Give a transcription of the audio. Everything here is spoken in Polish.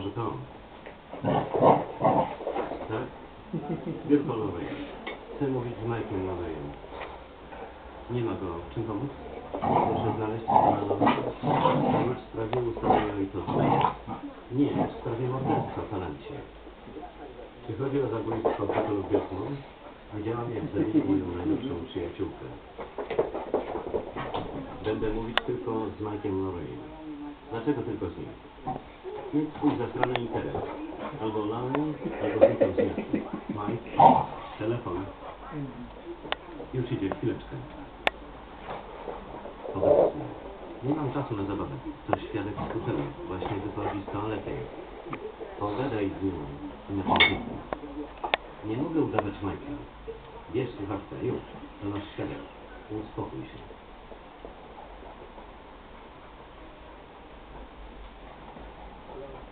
to. Tak? Biurko Lorejem. Chcę mówić z Majkiem Lorejem. Nie ma go. Czym pomóc? Proszę znaleźć pana w sprawie ustalenia ojcostwa. Nie, w sprawie morderstwa w talencie. Czy chodzi o zabójstwo Katarów Wiosną? Widziałam jak zabili moją najlepszą przyjaciółkę. Będę mówić tylko z Mike'em Lorejem. Dlaczego tylko z nim? Mieć swój zastrany interes. Albo Larry, albo z miasta. Mike, telefon. Już idzie, chwileczkę. Obecnie. Nie mam czasu na zabawę. To świadek z hotelu. Właśnie wychodzi z toalety. Pogadaj z końcu. Nie mogę udawać Majka. Bierz słuchawkę, już. To nasz